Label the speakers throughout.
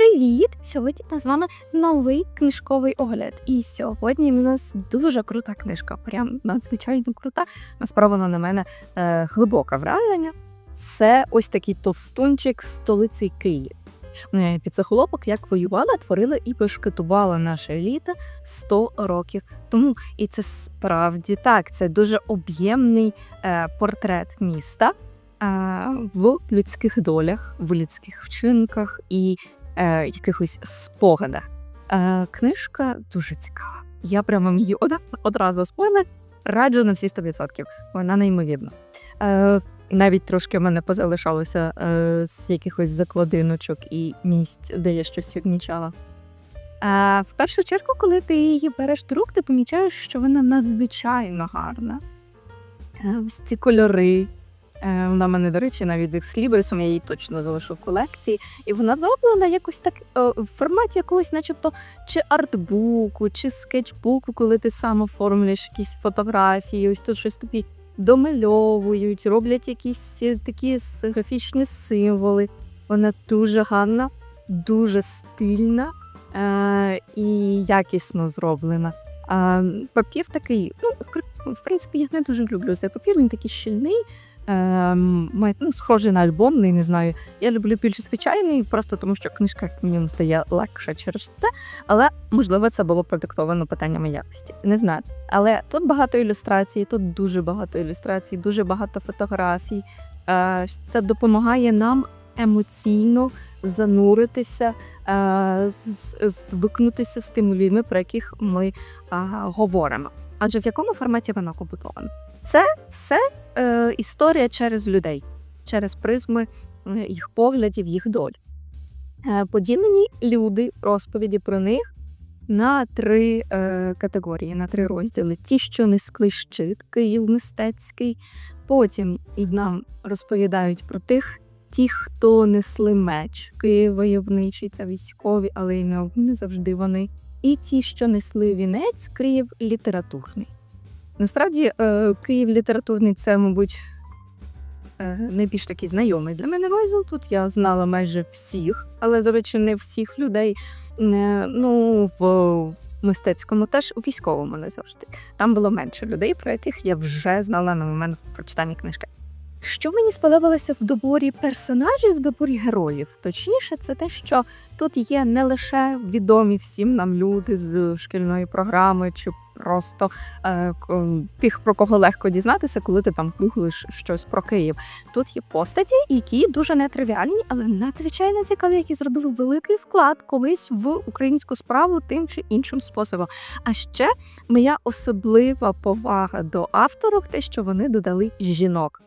Speaker 1: Привіт! Сьогодні з вами новий книжковий огляд. І сьогодні у нас дуже крута книжка. Прям надзвичайно крута. Насправді на мене е, глибоке враження. Це ось такий товстунчик столиці Київ. Е, Підсахолопок, як воювала, творила і бешкетувала наша еліта 100 років тому. І це справді так. Це дуже об'ємний е, портрет міста. е, В людських долях, в людських вчинках і е, якихось спогадах. Е, книжка дуже цікава. Я прямо її од- одразу спойлер. Раджу на всі 100%. Вона неймовірна. Е, навіть трошки в мене позалишалося е, з якихось закладиночок і місць, де я щось відмічала. Е, в першу чергу, коли ти її береш до рук, ти помічаєш, що вона надзвичайно гарна. Е, ось ці кольори. Е, Вона в мене, до речі, навіть з екслібрисом, я її точно залишу в колекції. І вона зроблена якось так е, в форматі якогось, начебто, чи артбуку, чи скетчбуку, коли ти сам оформлюєш якісь фотографії, ось тут щось тобі домальовують, роблять якісь е, такі графічні символи. Вона дуже гарна, дуже стильна е, і якісно зроблена. Папір такий, ну, в принципі, я не дуже люблю цей папір, він такий щільний. Ем, ну, схожий на альбомний, не знаю. Я люблю більш звичайний, просто тому що книжка як стає легше через це. Але можливо це було продиктовано питаннями якості. Не знаю. Але тут багато ілюстрацій, тут дуже багато ілюстрацій, дуже багато фотографій. Е, Це допомагає нам емоційно зануритися, е, звикнутися з тими людьми, про яких ми е, говоримо. Адже в якому форматі вона побудована? Це все е, історія через людей, через призми е, їх поглядів, їх доль. Е, поділені люди, розповіді про них на три е, категорії, на три розділи: ті, що несли щит, Київ мистецький. Потім і нам розповідають про тих, ті, хто несли меч, Київ войовничий, це військові, але й не, не завжди вони. І ті, що несли вінець, Київ літературний. Насправді, е, Київ літературний це, мабуть, е, найбільш такий знайомий для мене розділ. Тут я знала майже всіх, але, до речі, не всіх людей. Ну, в мистецькому теж у військовому не завжди. Там було менше людей, про яких я вже знала на момент прочитання книжки. Що мені сподобалося в доборі персонажів, в доборі героїв, точніше, це те, що тут є не лише відомі всім нам люди з шкільної програми, чи просто е, тих, про кого легко дізнатися, коли ти там гуглиш щось про Київ. Тут є постаті, які дуже нетривіальні, але надзвичайно цікаві, які зробили великий вклад колись в українську справу тим чи іншим способом. А ще моя особлива повага до авторок, те, що вони додали жінок.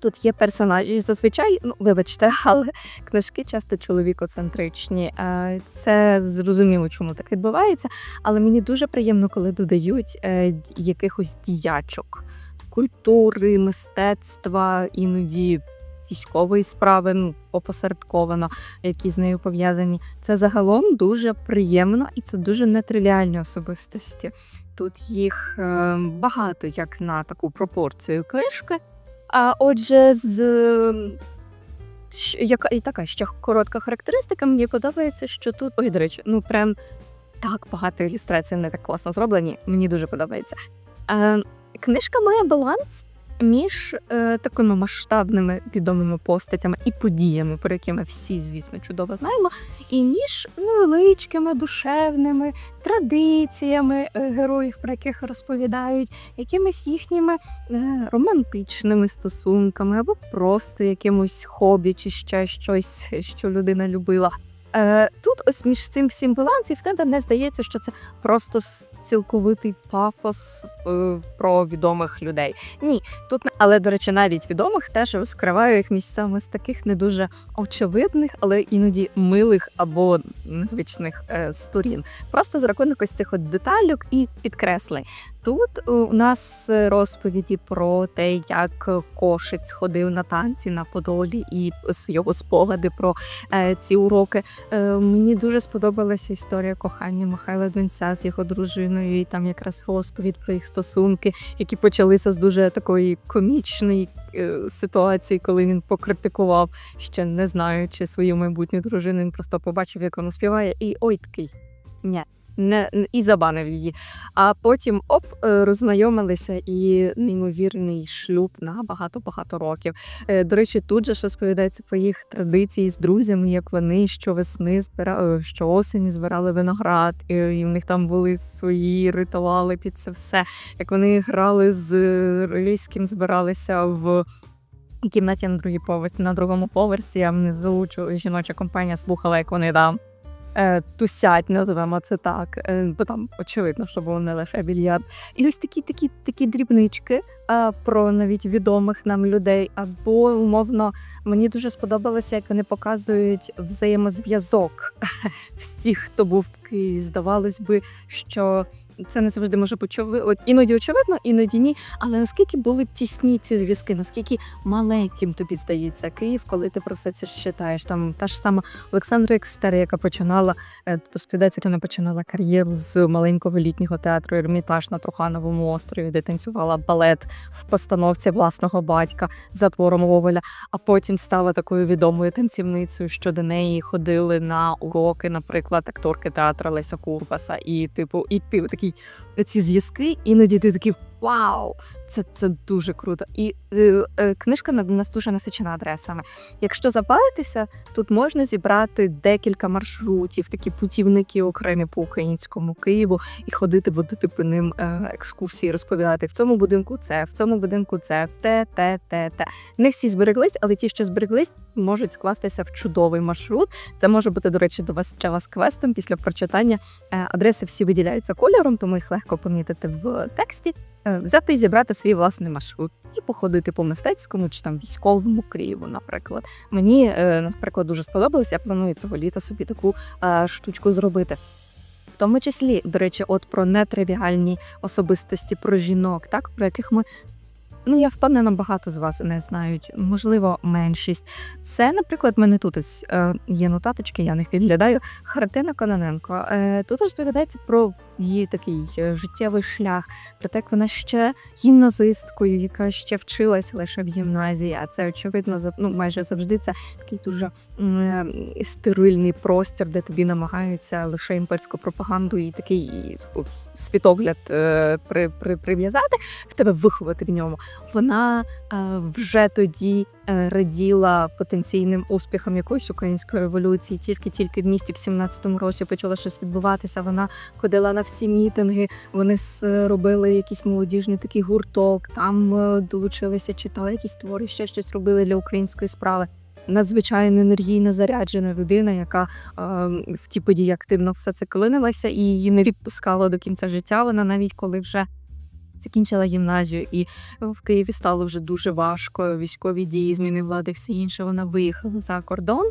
Speaker 1: Тут є персонажі зазвичай, ну вибачте, але книжки часто чоловікоцентричні. Е, Це зрозуміло, чому так відбувається. Але мені дуже приємно, коли додають е, якихось діячок культури, мистецтва, іноді військової справи, ну, опосередковано, які з нею пов'язані. Це загалом дуже приємно і це дуже нетривіальні особистості. Тут їх е, багато, як на таку пропорцію книжки. А отже, з яка і така ще коротка характеристика, мені подобається, що тут, ой, до речі, ну прям так багато ілюстрацій, вони так класно зроблені. Мені дуже подобається. Е, книжка має баланс між е, такими масштабними відомими постатями і подіями, про які ми всі, звісно, чудово знаємо, і між невеличкими душевними традиціями е, героїв, про яких розповідають, якимись їхніми е, романтичними стосунками або просто якимось хобі чи ще щось, що людина любила. Е, тут ось між цим всім баланс, і в тебе не здається, що це просто цілковитий пафос е, про відомих людей. Ні, тут але до речі, навіть відомих теж розкриваю їх місцями з таких не дуже очевидних, але іноді милих або незвичних е, сторін. Просто за рахунок ось цих от детальок і підкреслень. Тут у нас розповіді про те, як Кошець ходив на танці на Подолі, і його спогади про е, ці уроки. Е, мені дуже сподобалася історія кохання Михайла Донця з його дружиною, і там якраз розповідь про їх стосунки, які почалися з дуже такої комічної е, ситуації, коли він покритикував, ще не знаючи свою майбутню дружину. Він просто побачив, як вона співає, і ой такий. Ні, не, і забанив її. А потім оп, е, роззнайомилися і неймовірний шлюб на багато-багато років. Е, До речі, тут же ж розповідається про їх традиції з друзями, як вони щовесни збирали, щоосені збирали виноград, і, в них там були свої ритуали під це все. Як вони грали з Рильським, збиралися в. Кімнаті на другій поверсі на другому поверсі, а внизу жіноча компанія слухала, як вони там е, тусять, називаємо це так. Е, бо там очевидно, що було не лише більярд. І ось такі такі такі дрібнички е, про навіть відомих нам людей. Або умовно мені дуже сподобалося, як вони показують взаємозв'язок всіх, хто був в Києві. Здавалось би, що. Це не завжди може бути от іноді очевидно, іноді ні. Але наскільки були тісні ці зв'язки, наскільки маленьким тобі здається Київ, коли ти про все це читаєш? Там та ж сама Олександра Екстер, яка починала е, то співається, вона починала кар'єру з маленького літнього театру Ермітаж на Трухановому острові, де танцювала балет в постановці власного батька за твором Гоголя, а потім стала такою відомою танцівницею, що до неї ходили на уроки, наприклад, акторки театру Леся Курбаса. І, типу, і ти такий ці зв'язки, іноді ти такий вау! Це, це дуже круто. І е, е, книжка на- нас дуже насичена адресами. Якщо запалитися, тут можна зібрати декілька маршрутів, такі путівники окремі по українському Києву, і ходити, водити по ним е, екскурсії, розповідати в цьому будинку це, в цьому будинку це, те, те, те, те. Не всі збереглись, але ті, що збереглись, можуть скластися в чудовий маршрут. Це може бути, до речі, до вас вас квестом після прочитання. Е, адреси всі виділяються кольором, тому їх легко помітити в тексті. Е, Взяти і зібрати свій власний маршрут і походити по мистецькому чи там військовому Києву, наприклад. Мені, е, наприклад, дуже сподобалось. Я планую цього літа собі таку е, штучку зробити. В тому числі, до речі, от про нетривіальні особистості, про жінок, так про яких ми. Ну, я впевнена, багато з вас не знають, можливо, меншість. Це, наприклад, в мене тут ось є нотаточки, я них відглядаю. Хартина Кононенко. Тут розповідається про її такий е, життєвий шлях, про те, як вона ще гімназисткою, яка ще вчилась лише в гімназії. А це очевидно ну, майже завжди це такий дуже е, стерильний простір, де тобі намагаються лише імперську пропаганду і такий світогляд е, при, при, прив'язати, в тебе виховати в ньому. Вона вже тоді раділа потенційним успіхам якоїсь української революції. Тільки-тільки в місті в 17-му році почало щось відбуватися. Вона ходила на всі мітинги. Вони с- робили якийсь молодіжний такий гурток. Там е, долучилися, читали якісь твори, ще щось робили для української справи. Надзвичайно енергійно заряджена людина, яка е, в ті події активно все це клинилася і її не відпускала до кінця життя. Вона навіть коли вже закінчила гімназію, і в Києві стало вже дуже важко. Військові дії, зміни влади, все інше. Вона виїхала за кордон.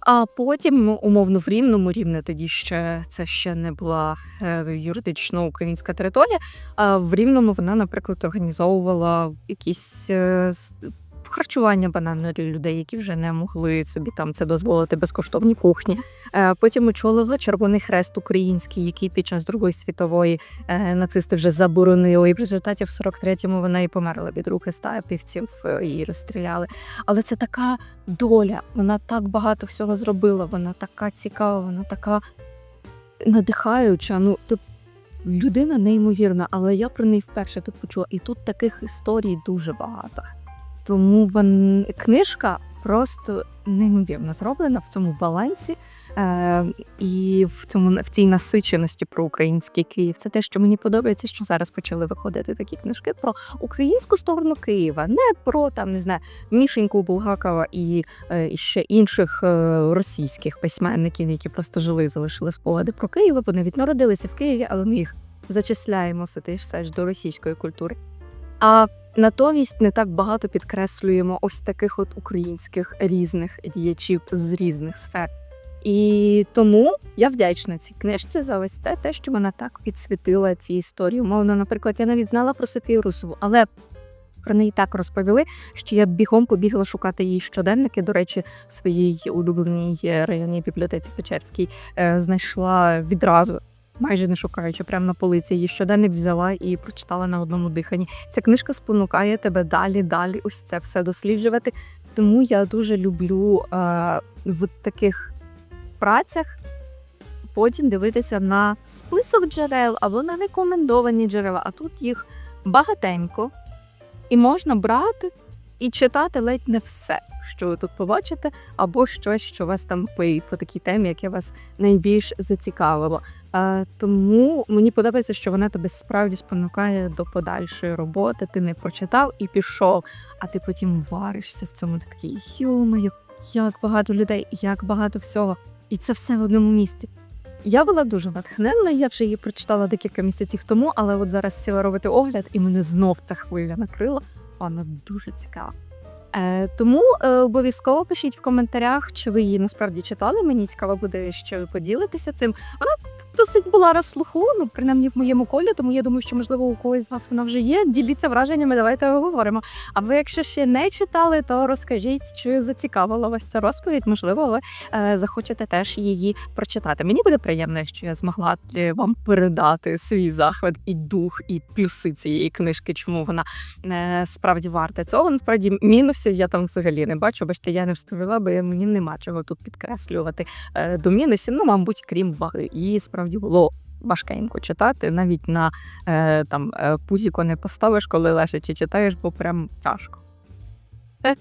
Speaker 1: А потім, умовно, в рівному рівне тоді ще це ще не була е, юридично українська територія. А в рівному вона, наприклад, організовувала якісь е, харчування банально для людей, які вже не могли собі там це дозволити безкоштовні кухні. Е, Потім очолила Червоний Хрест український, який під час Другої світової е, нацисти вже заборонили. І в результаті в 43-му вона і померла від рук естапівців, е, її розстріляли. Але це така доля. Вона так багато всього зробила. Вона така цікава, вона така надихаюча. Ну, тут людина неймовірна, але я про неї вперше тут почула. І тут таких історій дуже багато. Тому вон, книжка просто неймовірно зроблена в цьому балансі е, і в цьому в цій насиченості про український Київ. Це те, що мені подобається, що зараз почали виходити такі книжки про українську сторону Києва, не про там не знаю Мішеньку Булгакова і, е, і ще інших е, російських письменників, які просто жили, залишили спогади про Київ. Вони від народилися в Києві, але ми їх зачисляємо те ж все ж до російської культури. А натомість не так багато підкреслюємо ось таких от українських різних діячів з різних сфер. І тому я вдячна цій книжці за ось те, те, що вона так підсвітила ці історії. Умовно, наприклад, я навіть знала про Софію Русову, але про неї так розповіли, що я бігом побігла шукати її щоденники. До речі, в своїй улюбленій районній бібліотеці Печерській е, знайшла відразу. Майже не шукаючи, прямо на полиці її щоденник взяла і прочитала на одному диханні. Ця книжка спонукає тебе далі, далі ось це все досліджувати. Тому я дуже люблю е, в таких працях потім дивитися на список джерел або на рекомендовані джерела, а тут їх багатенько, і можна брати і читати ледь не все, що ви тут побачите, або щось, що вас там по, по такій темі, яке вас найбільш зацікавило. Е, тому мені подобається, що вона тебе справді спонукає до подальшої роботи. Ти не прочитав і пішов, а ти потім варишся в цьому. Ти такий йомаю, як багато людей, як багато всього. І це все в одному місці. Я була дуже натхненна, я вже її прочитала декілька місяців тому, але от зараз сіла робити огляд, і мене знов ця хвиля накрила. Вона дуже цікава. Е, тому е, обов'язково пишіть в коментарях, чи ви її насправді читали. Мені цікаво буде, що ви поділитеся цим. Вона досить була на слуху, ну принаймні в моєму колі, тому я думаю, що можливо у когось з вас вона вже є. Діліться враженнями, давайте обговоримо. А ви, якщо ще не читали, то розкажіть, чи зацікавила вас ця розповідь. Можливо, ви е, захочете теж її прочитати. Мені буде приємно, що я змогла е, вам передати свій захват і дух, і плюси цієї книжки, чому вона е, справді варта цього. Насправді мінусів я там взагалі не бачу. Бачите, я не вставила, бо мені нема чого тут підкреслювати е, до мінусів. Ну, мабуть, крім ваги. І справді було. Важкенько читати, навіть на е, там е, пузіко не поставиш, коли лежачи читаєш, бо прям тяжко.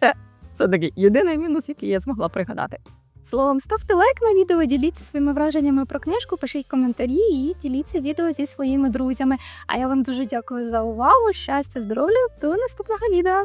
Speaker 1: Це такий єдиний мінус, який я змогла пригадати. Словом, ставте лайк на відео, діліться своїми враженнями про книжку, пишіть коментарі і діліться відео зі своїми друзями. А я вам дуже дякую за увагу. Щастя, здоров'я, до наступного відео!